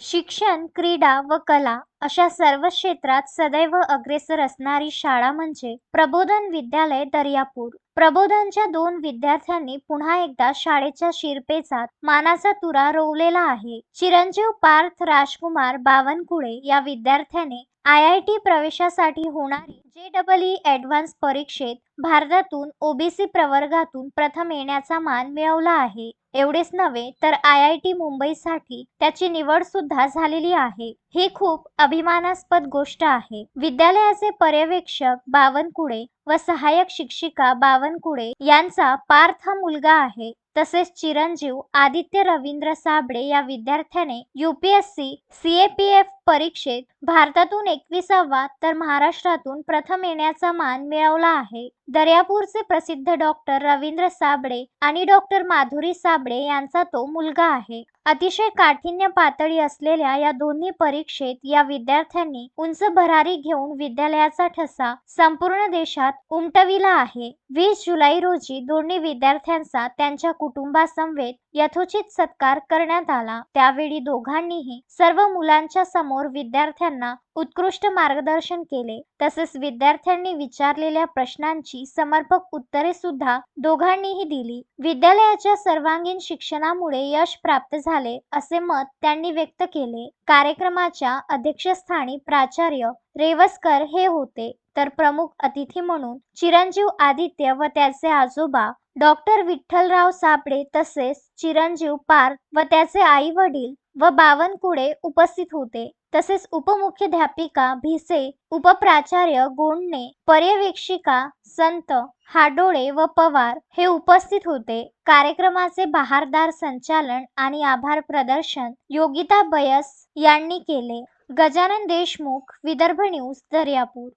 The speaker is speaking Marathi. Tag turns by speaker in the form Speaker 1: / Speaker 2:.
Speaker 1: शिक्षण क्रीडा व कला अशा सर्व क्षेत्रात सदैव अग्रेसर असणारी शाळा म्हणजे प्रबोधन विद्यालय दर्यापूर. प्रबोधनच्या दोन विद्यार्थ्यांनी पुन्हा एकदा शाळेच्या शिरपेचात मानाचा तुरा रोवलेला आहे. चिरंजीव पार्थ राजकुमार बावनकुळे या विद्यार्थ्याने आय आय टी प्रवेशासाठी होणारी जे डबल ई ॲडव्हान्स परीक्षेत भारतातून ओबीसी प्रवर्गातून प्रथम येण्याचा मान मिळवला आहे. एवढेच नव्हे तर आय आय टी मुंबईसाठी त्याची निवड सुद्धा झालेली आहे. ही खूप अभिमानास्पद गोष्ट आहे. विद्यालयाचे पर्यवेक्षक बावनकुळे व सहाय्यक शिक्षिका बावनकुळे यांचा पार्थ मुलगा आहे. तसेच चिरंजीव आदित्य रवींद्र साबळे या विद्यार्थ्याने युपीएससी सीएपीएफ परीक्षेत भारतातून एकविसावा तर महाराष्ट्रातून प्रथम येण्याचा मान मिळवला आहे. दर्यापूरचे प्रसिद्ध डॉक्टर रवींद्र साबळे आणि डॉक्टर माधुरी साबळे यांचा तो मुलगा आहे. अतिशय काठिण्य पातळी असलेल्या या दोन्ही परीक्षेत या विद्यार्थ्यांनी उंच भरारी घेऊन विद्यालयाचा ठसा संपूर्ण देशात उमटविला आहे. वीस जुलै रोजी दोन्ही विद्यार्थ्यांचा त्यांच्या कुटुंबासमवेत यथोचित सत्कार करण्यात आला. त्यावेळी दोघांनीही सर्व मुलांच्या समोर विद्यार्थ्यांना उत्कृष्ट मार्गदर्शन केले. तसेच विद्यार्थ्यांनी विचारलेल्या प्रश्नांची समर्पक उत्तरे सुद्धा दोघांनीही दिली. विद्यालयाच्या सर्वांगीण शिक्षणामुळे यश प्राप्त झाले असे मत त्यांनी व्यक्त केले. कार्यक्रमाच्या अध्यक्षस्थानी प्राचार्य रेवस्कर हे होते. तर प्रमुख अतिथी म्हणून चिरंजीव आदित्य व त्याचे आजोबा डॉक्टर विठ्ठलराव साबळे तसेच चिरंजीव पार व त्याचे आई वडील व बावनकुळे उपस्थित होते. तसेच उपमुख्याध्यापिका भिसे उपप्राचार्य गोंडणे पर्यवेक्षिका संत हाडोळे व पवार हे उपस्थित होते. कार्यक्रमाचे बहारदार संचालन आणि आभार प्रदर्शन योगिता बयस यांनी केले. गजानन देशमुख विदर्भ न्यूज दर्यापूर.